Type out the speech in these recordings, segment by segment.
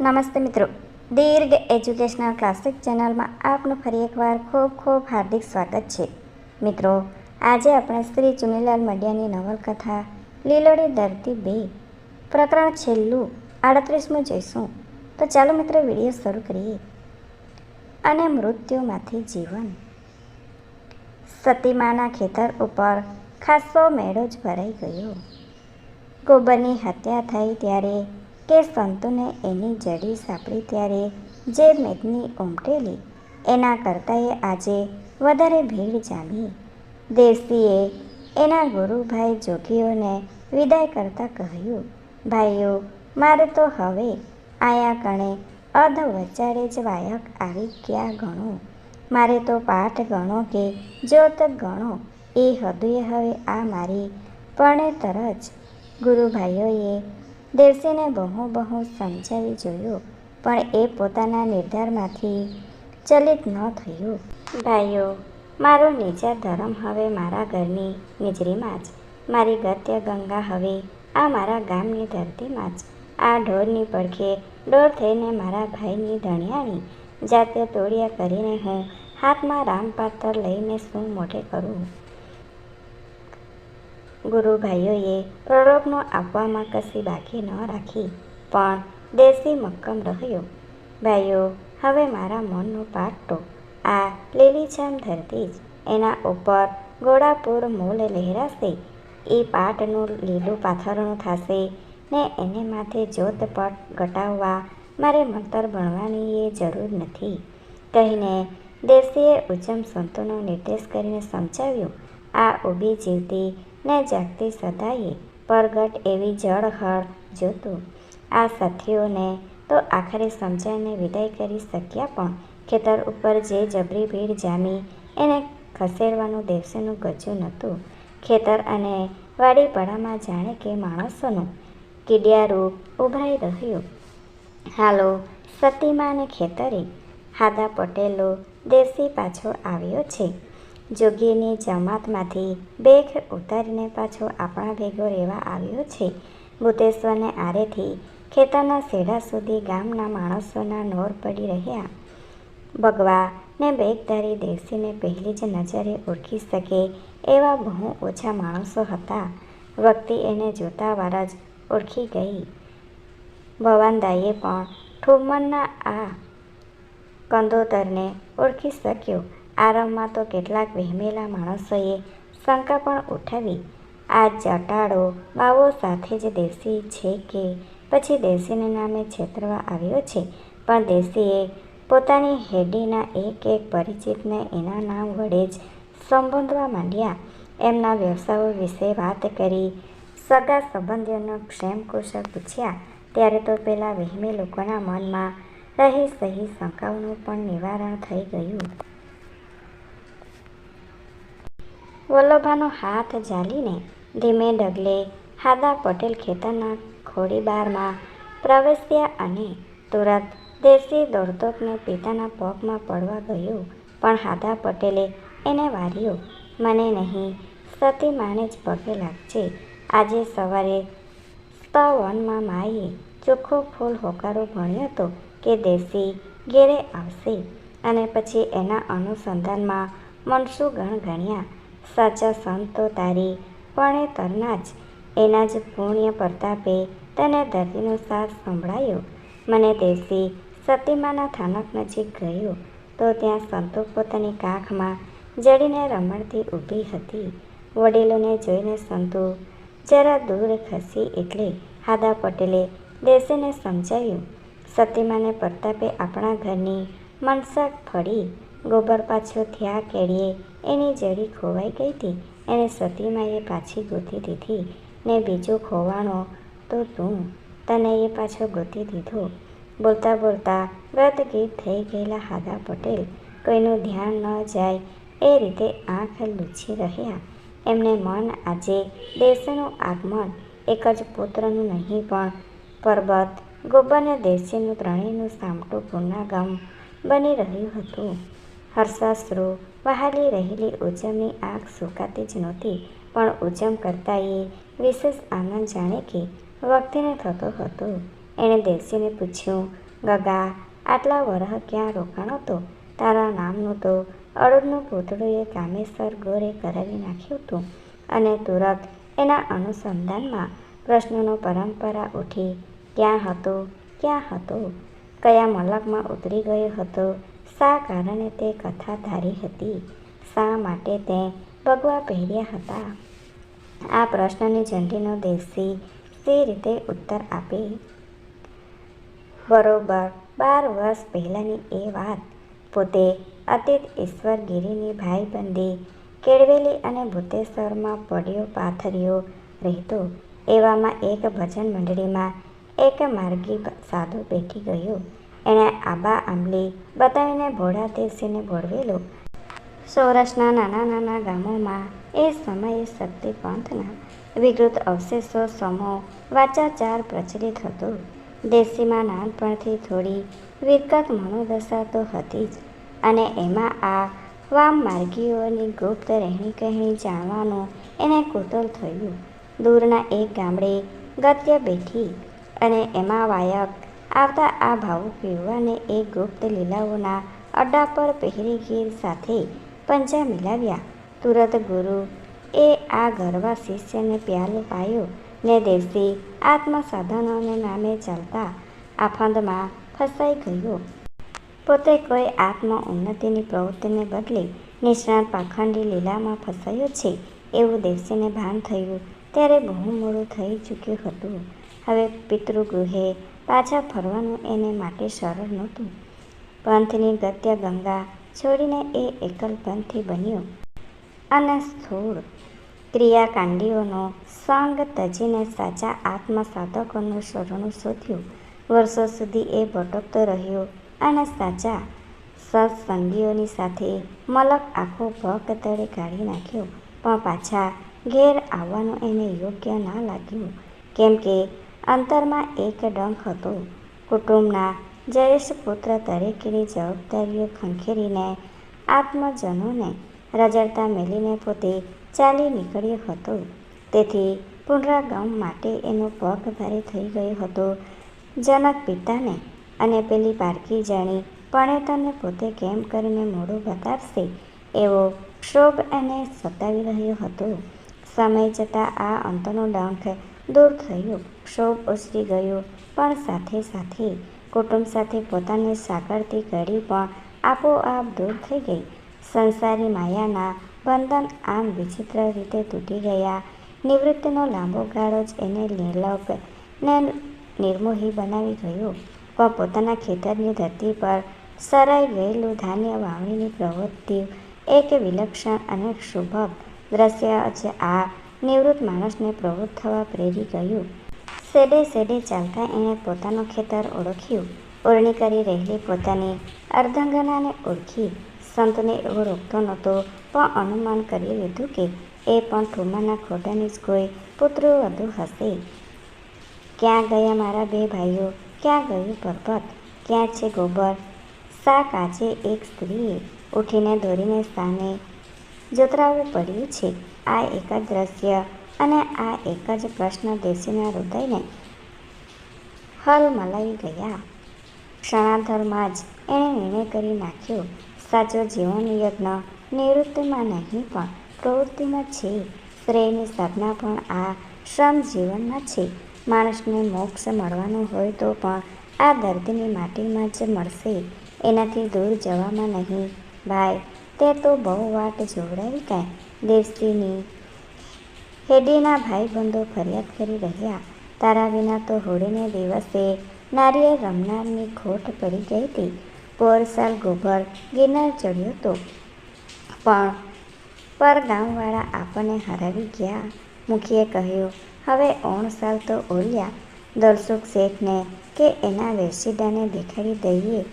નમસ્તે મિત્રો. દીર્ઘ educational classic ચેનલમાં આપનું ફરી એકવાર ખૂબ ખૂબ હાર્દિક સ્વાગત છે. મિત્રો, આજે આપણે શ્રી ચુનીલાલ મડિયાની નવલકથા લીલોડી ધરતી બે પ્રકરણ છેલ્લું આડત્રીસમું જોઈશું. તો ચાલો મિત્રો, વીડિયો શરૂ કરીએ. અને મૃત્યુમાંથી જીવન. સતીમાના ખેતર ઉપર ખાસો મેળો જ ભરાઈ ગયો. ગોબરની હત્યા થઈ ત્યારે કે સંતુને એની જડી સાંપડી ત્યારે જે મેદની ઉમટેલી, એના કરતાં એ આજે વધારે ભીડ જામી. દેવસીએ એના ગુરુભાઈ જોગીઓને વિદાય કરતાં કહ્યું, ભાઈઓ, મારે તો હવે આયા કણે અધ વચારે જ વાયક આવી ગયા ગણો. મારે તો પાઠ ગણો કે જ્યોત ગણો, એ હદુએ હવે આ મારી પરણેતર જ ગુરુભાઈઓએ દેવસીને બહુ બહુ સમજાવી જોયું, પણ એ પોતાના નિર્ધારમાંથી ચલિત ન થયું. ભાઈઓ, મારો નિજા ધર્મ હવે મારા ઘરની નિજરીમાં જ. મારી ગત્ય ગંગા હવે આ મારા ગામની ધરતીમાં જ. આ ઢોરની પડખે ડોર થઈને મારા ભાઈની ધણિયાણી જાતે તોડિયા કરીને હું હાથમાં રામપાત્ર લઈને શું મોઢે કરું? ગુરુભાઈઓએ પ્રલોભનો આપવામાં કશી બાકી ન રાખી, પણ દેશી મક્કમ રહ્યો. ભાઈઓ, હવે મારા મનનો પાટો આ લીલીછમ ધરતી જ. એના ઉપર ગોળાપુર મૂળ લહેરાશે. એ પાટનું લીલું પાથરણું થશે. ને એને માથે જોતપટ ઘટાવવા મારે મંતર ભણવાની એ જરૂર નથી. કહીને દેશીએ ઉજ્જમ સંતોનો નિર્દેશ કરીને સમજાવ્યું. આ ઊભી જીવતી ને જાગતી સદાયે પરગટ એવી જળહળ જોતું. આ સાથીઓને તો આખરે સમજાઈને વિદાય કરી શક્યા પણ ખેતર ઉપર જે જબરી ભીડ જામી એને ખસેડવાનું દેવસીનું ગજું નહોતું. ખેતર અને વાડીપડામાં જાણે કે માણસોનું કીડિયારૂપ ઉભરાઈ રહ્યું. હાલો, સતીમાને ખેતરે હાદા પટેલો દેશી પાછો આવ્યો છે. જોગીની જમાતમાંથી બેખ ઉતારીને પાછો આપણા ભેગો રહેવા આવ્યો છે. ભૂતેશ્વરને આરેથી ખેતરના સેડા સુધી ગામના માણસોના નોર પડી રહ્યા. ભગવાને બેગધારી દેવસીને પહેલી જ નજરે ઓળખી શકે એવા બહુ ઓછા માણસો હતા. વખતે એને જોતા વાર જ ઓળખી ગઈ. ભવાનદાઈએ પણ ઠુમ્મરના આ કંદોતરને ઓળખી શક્યો. આરંભમાં તો કેટલાક વહેમેલા માણસોએ શંકા પણ ઉઠાવી. આ જટાડો બાવો સાથે જ દેશી છે કે પછી દેશીને નામે છેતરવા આવ્યો છે? પણ દેશીએ પોતાની હેડીના એક એક પરિચિતને એના નામ વડે જ સંબોધવા માંડ્યા. એમના વ્યવસાયો વિશે વાત કરી સગા સંબંધીઓનો ક્ષેમ કુશળ પૂછ્યા. ત્યારે તો પેલા વહેમી લોકોના મનમાં રહી સહી શંકાઓનું પણ નિવારણ થઈ ગયું. વલ્લભાનો હાથ ઝાલીને ધીમે ડગલે હાદા પટેલ ખેતરના ખોડીબારમાં પ્રવેશ્યા અને તુરત દેશી દોડતોકને પિતાના પગમાં પડવા ગયો. પણ હાદા પટેલે એને વાર્યો, મને નહીં, સતી માને જ પગે લાગશે આજે સવારે સ્તવનમાં માએ ચોખ્ખો ફૂલ હોકારો ભણ્યો હતો કે દેશી ઘેરે આવશે. અને પછી એના અનુસંધાનમાં મનસુ ગણ ગણ્યા સાચા સંતો તારી પરણેતરના જ. એના જ પુણ્ય પ્રતાપે તને ધરતીનો સાથ સંભળાયો. મને દેશી સતીમાના થાનક નજીક ગયો, તો ત્યાં સંતો પોતાની કાખમાં જડીને રમણથી ઊભી હતી. વડીલોને જોઈને સંતો જરા દૂર ખસી એટલે હાદા પટેલે દેશીને સમજાવ્યું સતીમાને પ્રતાપે આપણા ઘરની મનસા ફળી ગોબર પાછો થયા કેડીએ એની જડી ખોવાઈ ગઈ હતી એને સતીમાએ પાછી ગોતી દીધી. ને બીજો ખોવાણો તો તું. તને એ પાછો ગોતી દીધો. બોલતા બોલતા ગત થઈ ગયેલા હાદા પટેલ કોઈનું ધ્યાન ન જાય એ રીતે આંખ લૂછી રહ્યા. એમને મન આજે દેશનું આગમન, એક જ પુત્રનું નહીં પણ પરબત ગોબરને દેશીનું ત્રણેયનું સામટું પૂર્ણાગમ બની રહ્યું હતું. હર્ષાશ્રુ વહાલી રહેલી ઉજ્જમની આંખ સુકાતી જ નહોતી, પણ ઉજ્જમ કરતાં એ વિશેષ આનંદ જાણે કે વખતેને થતો હતો. એણે દેવસીને પૂછ્યું, ગગા, આટલા વરહ ક્યાં રોકાણો તો? તારા નામનું તો અડદનું પૂતળું એ કામેશ્વર ગોરે કરાવી નાખ્યું હતું અને તુરત એના અનુસંધાનમાં પ્રશ્નોનો પરંપરા ઉઠી, ક્યાં હતો? ક્યાં હતો? કયા મલકમાં ઉતરી ગયો હતો? શા કારણે તે કથા ધારી હતી? શા માટે તે ભગવા પહેર્યા હતા? આ પ્રશ્નની જંટીનો દેશી સી રીતે ઉત્તર આપે? બરોબર, બાર વર્ષ પહેલાંની એ વાત. પોતે અતીત ઈશ્વરગીરીની ભાઈબંધી કેળવેલી અને ભૂતેશ્વરમાં પડ્યો પાથર્યો રહેતો એવામાં એક ભજન મંડળીમાં એક માર્ગી સાધુ બેઠી ગયો. એણે આબા આંબલી બતાવીને ભોળા દેશીને ભોળવેલો. સૌરાષ્ટ્રના નાના નાના ગામોમાં એ સમયે શક્તિ પંથના વિકૃત અવશેષો સમો વાચાચાર પ્રચલિત હતો. દેશીમાં નાનપણથી થોડી વિરકત મનોદશા તો હતી જ અને એમાં આ વામ માર્ગીઓની ગુપ્ત રહેણી કહેણી જાણવાનું એને કુતલ થયું. દૂરના એક ગામડે ગત્ય બેઠી અને એમાં વાયક આવતા આ ભાવુક યુવાને એ ગુપ્ત લીલાઓના અડ્ડા પર પહેરી ગીર સાથે પંજા મિલાવ્યા. તુરત ગુરુ એ આ ગરવા શિષ્યને પ્યાલો પાયો ને દેવસી આત્મસાધનોને નામે ચાલતા આફંદમાં ફસાઈ ગયો. પોતે કોઈ આત્મ ઉન્નતિની પ્રવૃત્તિને બદલે નિષ્ણાત પાખંડી લીલામાં ફસાયો છે એવું દેવસીને ભાન થયું. ત્યારે બહુ મોડું થઈ ચૂક્યું હતું. હવે પિતૃગૃહે પાછા ફરવાનું એને માટે સરળ નહોતું. પંથની ગત્ય ગંગા છોડીને એ એકલ પંથી બન્યો. અને સ્થૂળ ક્રિયાકાંડીઓનો સંગ તજીને સાચા આત્મ સાધકોનું શરણું શોધ્યું. વર્ષો સુધી એ ભટકતો રહ્યો અને સાચા સત્સંગીઓની સાથે મલક આખો ભગ તળે કાઢી નાખ્યો. પણ પાછા ઘેર આવવાનું એને યોગ્ય ના લાગ્યું. કેમ કે અંતરમાં એક ડંખ હતો. કુટુંબના જયેશ પુત્ર તરીકેની જવાબદારીઓ ખંખેરીને આત્મજનોને રજડતા મેલીને પોતે ચાલી નીકળ્યો હતો. તેથી પુનરાગમ માટે એનો પગ ભારે થઈ ગયો હતો. જનક પિતાને અને પેલી પારકી જાણી પણેતરને પોતે કેમ કરીને મોડું બતાવશે એવો ક્ષોભ એને સતાવી રહ્યો હતો. સમય જતાં આ અંતનો ડંખ દૂર થયો ક્ષોભ ઓસરી ગયો. પણ સાથે સાથે કુટુંબ સાથે પોતાની સાંકળતી ઘડી પણ આપોઆપ દૂર થઈ ગઈ. સંસારી માયાના બંધન આમ વિચિત્ર રીતે તૂટી ગયા. નિવૃત્તિનો લાંબો ગાળો જ એને નિર્લોપ ને નિર્મોહી બનાવી ગયો. પણ પોતાના ખેતરની ધરતી પર સરાઈ ગયેલું ધાન્ય વાવણીની પ્રવૃત્તિ એક વિલક્ષણ અને શુભ દ્રશ્ય છે. આ નિવૃત્ત માણસને પ્રવૃત્ત થવા પ્રેરી ગયું. સેડે સેડે ચાલતા એણે પોતાનું ખેતર ઓળખ્યું. ઓરણી કરી રહેલી પોતાની અર્ધંગનાને ઓળખી સંતને એવો રોકતો નહોતો, પણ અનુમાન કરી લીધું કે એ પણ ઠુમાના ખોટાની જ કોઈ પુત્ર વધુ હશે. ક્યાં ગયા મારા બે ભાઈઓ? ક્યાં ગયું પર્વત ક્યાં છે ગોબર? શા કાચે એક સ્ત્રીએ ઉઠીને દોરીને સ્થાને જોતરાવવું પડ્યું છે. આ એક જ દ્રશ્ય અને આ એક જ પ્રશ્ન દેશીના હૃદયને હલ મલાઈ ગયા. ક્ષણાધરમાં જ એણે નિર્ણય કરી નાખ્યો, સાચો જીવન યજ્ઞ નિવૃત્તિમાં નહીં, પણ પ્રવૃત્તિમાં છે. શ્રેયની સાધના પણ આ શ્રમ જીવનમાં છે. માણસને મોક્ષ મળવાનું હોય તો પણ આ દર્દીની માટીમાં જ મળશે. એનાથી દૂર જવામાં નહીં. ભાઈ, તે તો બહુ વાટ જોવડાવી કાંઈ? દેવસીની હેડીના ભાઈબંધો ફરિયાદ કરી રહ્યા. તારા વિના તો હોળીને દિવસે નારિયેળ રમનારની ખોટ પડી ગઈ હતી. પોરસાલ ગોબર ગિરનાર ચડ્યો હતો. પણ પર ગામવાળા આપણને હરાવી ગયા. મુખીએ કહ્યું, હવે ઓણ સાલ તો ઓલ્યા દલસુખ શેઠને કે એના વેસીડાને દેખાડી દઈએ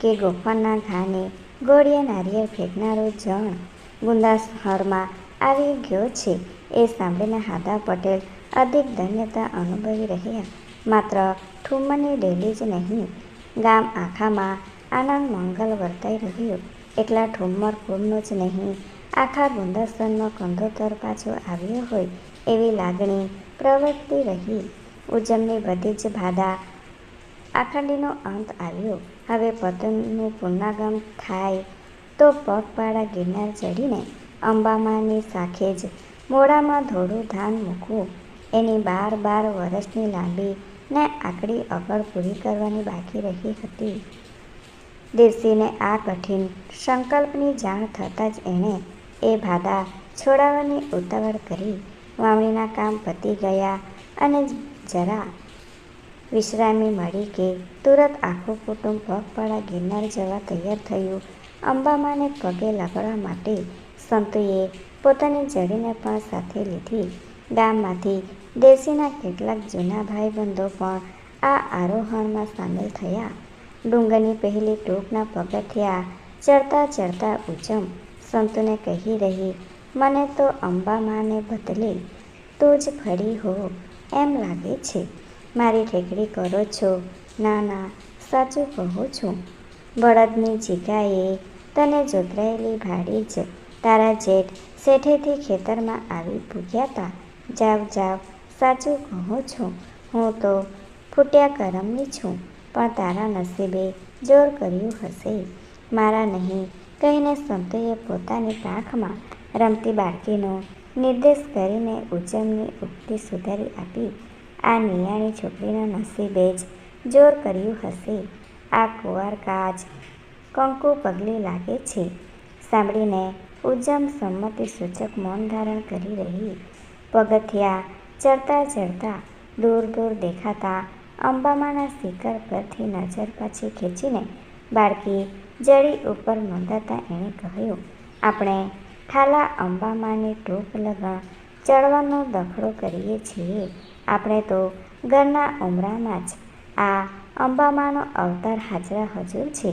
કે ગોફાના ઘાને ગોળીએ નારિયેળ ફેંકનારો જણ. ગુંદાસહરમાં આવી ગયો છે. એ સાંભળીને હાદા પટેલ અધિક ધન્યતા અનુભવી રહ્યા. માત્ર ઠુમ્મરની ડેલી જ નહીં, ગામ આખામાં આનંદ મંગલ વર્તાઈ રહ્યો. એટલા ઠુમ્મર કુળનો જ નહીં, આખા ગુંદાસનનો કંધોતર પાછો આવ્યો હોય એવી લાગણી પ્રવર્તી રહી. ઉજમની બધી જ બાધા આખંડીનો અંત આવ્યો. હવે પતનનું પુનરાગમ થાય તો પગપાળા ગિરનાર ચડીને અંબામાની સાખે જ મોડામાં થોડું ધાન મૂકવું. એની બાર બાર વર્ષની લાંબી ને આકડી અગળ પૂરી કરવાની બાકી રહી હતી. દેવસીને આ કઠિન સંકલ્પની જાણ થતાં જ એણે એ ભાદા છોડાવવાની ઉતાવળ કરી. વાવણીના કામ પતી ગયા અને જરા વિશ્રામી મળી કે તુરત આખું કુટુંબ પગપાળા ગિરનાર જવા તૈયાર થયું. અંબામાને પગે લાગવા માટે સંતોએ પોતાની જડીને પણ સાથે લીધી. ગામમાંથી દેશીના કેટલાક જૂના ભાઈબંધો પણ આ આરોહણમાં સામેલ થયા. ડુંગરની પહેલી ટોકના પગથિયા ચડતા ચડતા ઉચમ સંતોને કહી રહી, મને તો અંબામાને બદલે તું જ ફરી હો, એમ લાગે છે. મારી ઠેકડી કરો છો. ના ના, સાચું કહું છું. બળદની જીગાએ તને જોતરાયેલી ભાડી જ તારા જેઠ શેઠેથી ખેતરમાં આવી પૂગ્યા તા જાવ જાવ, સાચું કહું છું, હું તો ફૂટ્યા કરમની છું, પણ તારા નસીબે જોર કર્યું હશે. મારા નહીં કહીને સંતોએ પોતાની પાંખમાં રમતી બાળકીનો નિર્દેશ કરીને ઉજ્જમની ઉક્તિ સુધારી આપી. આ નિયાણી છોકરીના નસીબે જ જોર કર્યું હશે. આ કુંવાર કાજ કંકુ પગલે લાગે છે. સાંભળીને ઉજ્જમ સંમતિ સૂચક મૌન ધારણ કરી રહી. પગથિયા ચડતા ચડતા દૂર દૂર દેખાતા અંબામાના શિખર પરથી નજર પાછી ખેંચીને બાળકી જડી ઉપર નોંધાતા એણે કહ્યું, આપણે ઠાલા અંબામાની ટોપ લગણ ચડવાનો દખડો કરીએ છીએ. આપણે તો ઘરના ઉમરામાં જ આ અંબામાનો અવતાર હાજરા હજુર છે.